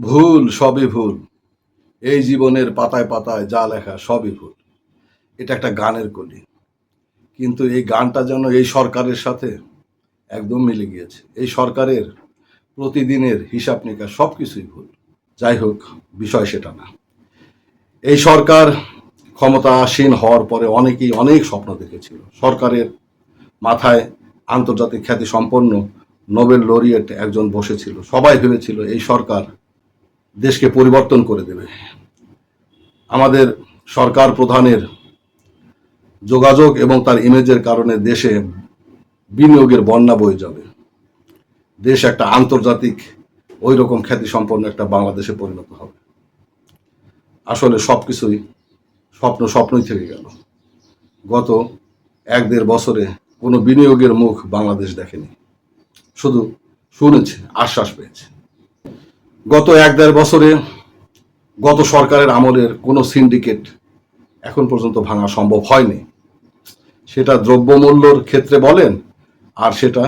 ভুল, সবই ভুল। এই জীবনের পাতায় পাতায় যা লেখা সবই ভুল। এটা একটা গানের কলি। কিন্তু এই গানটা যেন এই সরকারের সাথে একদম মিলে গিয়েছে। এই সরকারের প্রতিদিনের হিসাব নিকাশ সব কিছুই ভুল। যাই হোক, বিষয় সেটা না। এই সরকার ক্ষমতাসীন হওয়ার পরে অনেকেই অনেক স্বপ্ন দেখেছিল। সরকারের মাথায় আন্তর্জাতিক খ্যাতি সম্পন্ন নোবেল লরিয়েট একজন বসেছিল। সবাই ভেবেছিল এই সরকার দেশকে পরিবর্তন করে দেবে। আমাদের সরকার প্রধানের যোগাযোগ এবং তার ইমেজের কারণে দেশে বিনিয়োগের বন্যা বয়ে যাবে। দেশ একটা আন্তর্জাতিক ওই রকম খ্যাতি সম্পন্ন একটা বাংলাদেশে পরিণত হবে। আসলে সব কিছুই স্বপ্ন স্বপ্নই থেকে গেল। গত এক দেড় বছরে কোনো বিনিয়োগের মুখ বাংলাদেশ দেখেনি। শুধু শুনেছে, আশ্বাস পেয়েছে। গত এক দেড় বছরে গত সরকারের আমলের কোনো সিন্ডিকেট এখন পর্যন্ত ভাঙা সম্ভব হয়নি। সেটা দ্রব্যমূল্যর ক্ষেত্রে বলেন, আর সেটা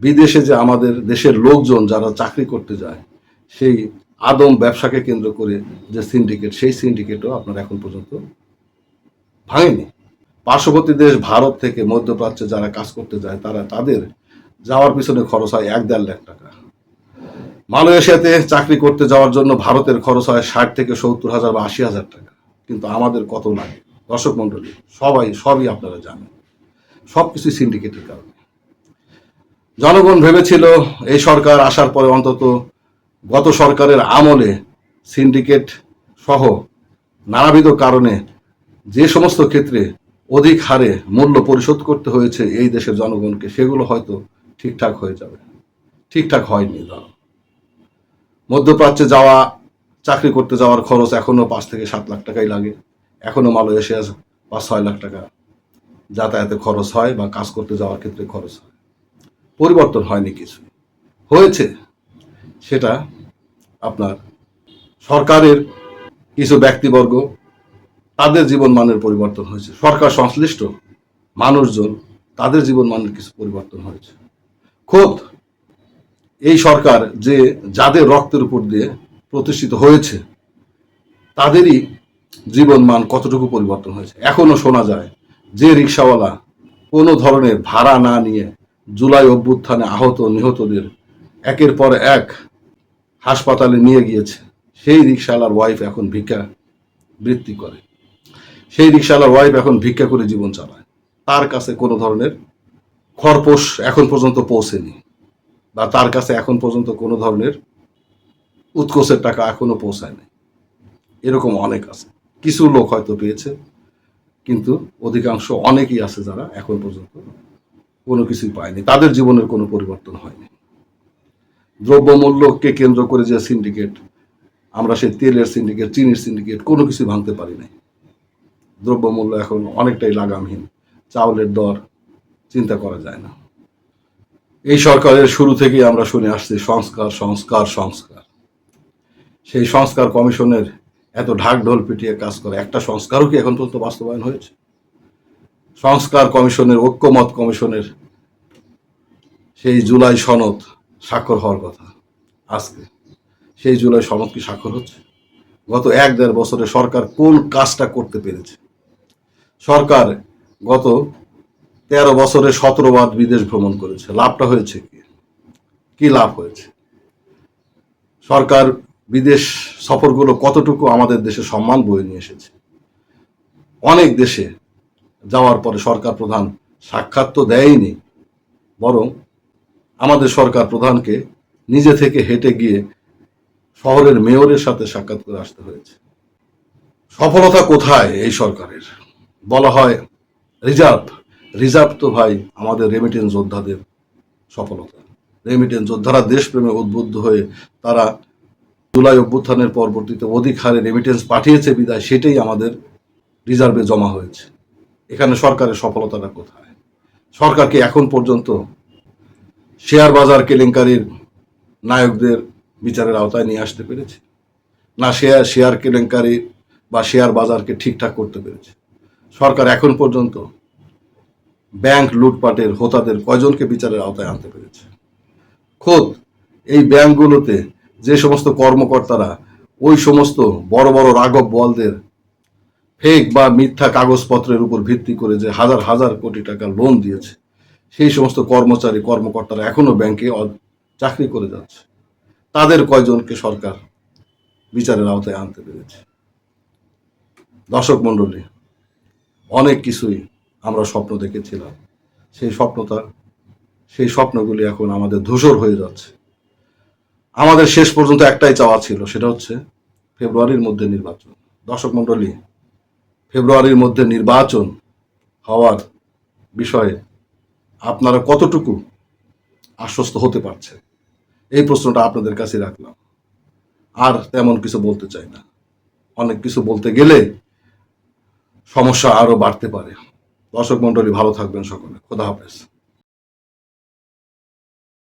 বিদেশে যে আমাদের দেশের লোকজন যারা চাকরি করতে যায়, সেই আদম ব্যবসাকে কেন্দ্র করে যে সিন্ডিকেট, সেই সিন্ডিকেটও আপনার এখন পর্যন্ত ভাঙেনি। পার্শ্ববর্তী দেশ ভারত থেকে মধ্যপ্রাচ্যে যারা কাজ করতে যায়, তারা তাদের যাওয়ার পিছনে খরচ হয় এক দেড় লাখ টাকা। মালয়েশিয়াতে চাকরি করতে যাওয়ার জন্য ভারতের খরচ হয় ষাট থেকে সত্তর হাজার বা আশি হাজার টাকা। কিন্তু আমাদের কত লাগে? দর্শক মণ্ডলী, সবাই, সবই আপনারা জানেন। সব কিছুই সিন্ডিকেটের কারণে। জনগণ ভেবেছিল এই সরকার আসার পরে অন্তত গত সরকারের আমলে সিন্ডিকেট সহ নানাবিধ কারণে যে সমস্ত ক্ষেত্রে অধিক হারে মূল্য পরিশোধ করতে হয়েছে এই দেশের জনগণকে, সেগুলো হয়তো ঠিকঠাক হয়ে যাবে। ঠিকঠাক হয়নি ধরো মধ্যপ্রাচ্যে যাওয়া, চাকরি করতে যাওয়ার খরচ এখনও পাঁচ থেকে সাত লাখ টাকাই লাগে। এখনও মালয়েশিয়া পাঁচ ছয় লাখ টাকা যাতায়াতে খরচ হয় বা কাজ করতে যাওয়ার ক্ষেত্রে খরচ হয়। পরিবর্তন হয়নি কিছু। হয়েছে সেটা আপনার সরকারের কিছু ব্যক্তিবর্গ, তাদের জীবন মানের পরিবর্তন হয়েছে। সরকার সংশ্লিষ্ট মানুষজন, তাদের জীবন মানের কিছু পরিবর্তন হয়েছে। খোদ এই সরকার যে যাদের রক্তের উপর দিয়ে প্রতিষ্ঠিত হয়েছে, তাদেরই জীবন মান কতটুকু পরিবর্তন হয়েছে? এখনও শোনা যায় যে রিক্সাওয়ালা কোনো ধরনের ভাড়া না নিয়ে জুলাই অভ্যুত্থানে আহত নিহতদের একের পর এক হাসপাতালে নিয়ে গিয়েছে, সেই রিক্সাওয়ালার ওয়াইফ এখন ভিক্ষা বৃত্তি করে। সেই রিক্সাওয়ালার ওয়াইফ এখন ভিক্ষা করে জীবন চালায়। তার কাছে কোনো ধরনের খরপোশ এখন পর্যন্ত পৌঁছেনি। বা তার কাছে এখন পর্যন্ত কোনো ধরনের উৎকোষের টাকা এখনও পৌঁছায়নি। এরকম অনেক আছে। কিছু লোক হয়তো পেয়েছে, কিন্তু অধিকাংশ অনেকেই আছে যারা এখন পর্যন্ত কোনো কিছুই পায়নি। তাদের জীবনের কোনো পরিবর্তন হয়নি। দ্রব্যমূল্যকে কেন্দ্র করে যে সিন্ডিকেট আমরা সেই তেলের সিন্ডিকেট চিনির সিন্ডিকেট কোনো কিছু ভাঙতে পারি নাই। দ্রব্যমূল্য এখন অনেকটাই লাগামহীন। চাউলের দর চিন্তা করা যায় না। এই সরকারের শুরু থেকেই আমরা শুনে আসছি, সংস্কার সংস্কার সংস্কার। সেই সংস্কার কমিশনের এত ঢাক ঢোল পিটিয়ে কাজ করে, একটা সংস্কারও কি এখন পর্যন্ত বাস্তবায়ন হয়েছে? সংস্কার কমিশনের, ঐক্যমত কমিশনের সেই জুলাই সনদ স্বাক্ষর হওয়ার কথা আজকে। সেই জুলাই সনদ কি স্বাক্ষর হচ্ছে? গত এক দেড় বছরে সরকার কোন কাজটা করতে পেরেছে? সরকার গত তেরো বছরে সতেরো বার বিদেশ ভ্রমণ করেছে। লাভটা হয়েছে কি? কি লাভ হয়েছে? সরকার বিদেশ সফরগুলো কতটুকু আমাদের দেশে সম্মান বয়ে নিয়ে এসেছে? অনেক দেশে যাওয়ার পরে সরকার প্রধান সাক্ষাৎ তো দেয়নি, বরং আমাদের সরকার প্রধানকে নিজে থেকে হেঁটে গিয়ে শহরের মেয়রের সাথে সাক্ষাৎ করে আসতে হয়েছে। সফলতা কোথায় এই সরকারের? বলা হয় রিজার্ভ। রিজার্ভ তো ভাই আমাদের রেমিটেন্স যোদ্ধাদের সফলতা। রেমিটেন্স যোদ্ধারা দেশপ্রেমে উদ্বুদ্ধ হয়ে তারা জুলাই অভ্যুত্থানের পরবর্তীতে অধিক হারে রেমিটেন্স পাঠিয়েছে বিদায়, সেটাই আমাদের রিজার্ভে জমা হয়েছে। এখানে সরকারের সফলতাটা কোথায়? সরকারকে এখন পর্যন্ত শেয়ার বাজার কেলেঙ্কারির নায়কদের বিচারের আওতায় নিয়ে আসতে পেরেছে। না শেয়ার শেয়ার কেলেঙ্কারি বা শেয়ার বাজারকে ঠিকঠাক করতে পেরেছে। সরকার এখন পর্যন্ত ব্যাংক লুটপাটের হোতাদের কয়জনকে বিচারের আওতায় আনতে পেরেছে? খোদ, এই ব্যাংকগুলোতে যে সমস্ত কর্মকর্তারা, ওই সমস্ত বড় বড় রাঘব বলদের ফেক বা মিথ্যা কাগজপত্রের উপর ভিত্তি করে যে হাজার হাজার কোটি টাকা লোন দিয়েছে, সেই সমস্ত কর্মচারী, কর্মকর্তারা এখনও ব্যাংকে চাকরি করে যাচ্ছে। তাদের কয়জনকে সরকার বিচারের আওতায় আনতে পেরেছে? দর্শক মণ্ডলী, অনেক কিছুই আমরা স্বপ্ন দেখেছিলাম। সেই স্বপ্নতা সেই স্বপ্নগুলি এখন আমাদের ধূসর হয়ে যাচ্ছে। আমাদের শেষ পর্যন্ত একটাই চাওয়া ছিল, সেটা হচ্ছে ফেব্রুয়ারির মধ্যে নির্বাচন। দর্শক মণ্ডলী, ফেব্রুয়ারির মধ্যে নির্বাচন হওয়ার বিষয়ে আপনারা কতটুকু আশ্বস্ত হতে পারছেন? এই প্রশ্নটা আপনাদের কাছে রাখলাম। আর তেমন কিছু বলতে চাই না। অনেক কিছু বলতে গেলে সমস্যা আরও বাড়তে পারে। দর্শক মন্ডলী ভালো থাকবেন সকলে। খোদা হাফেজ।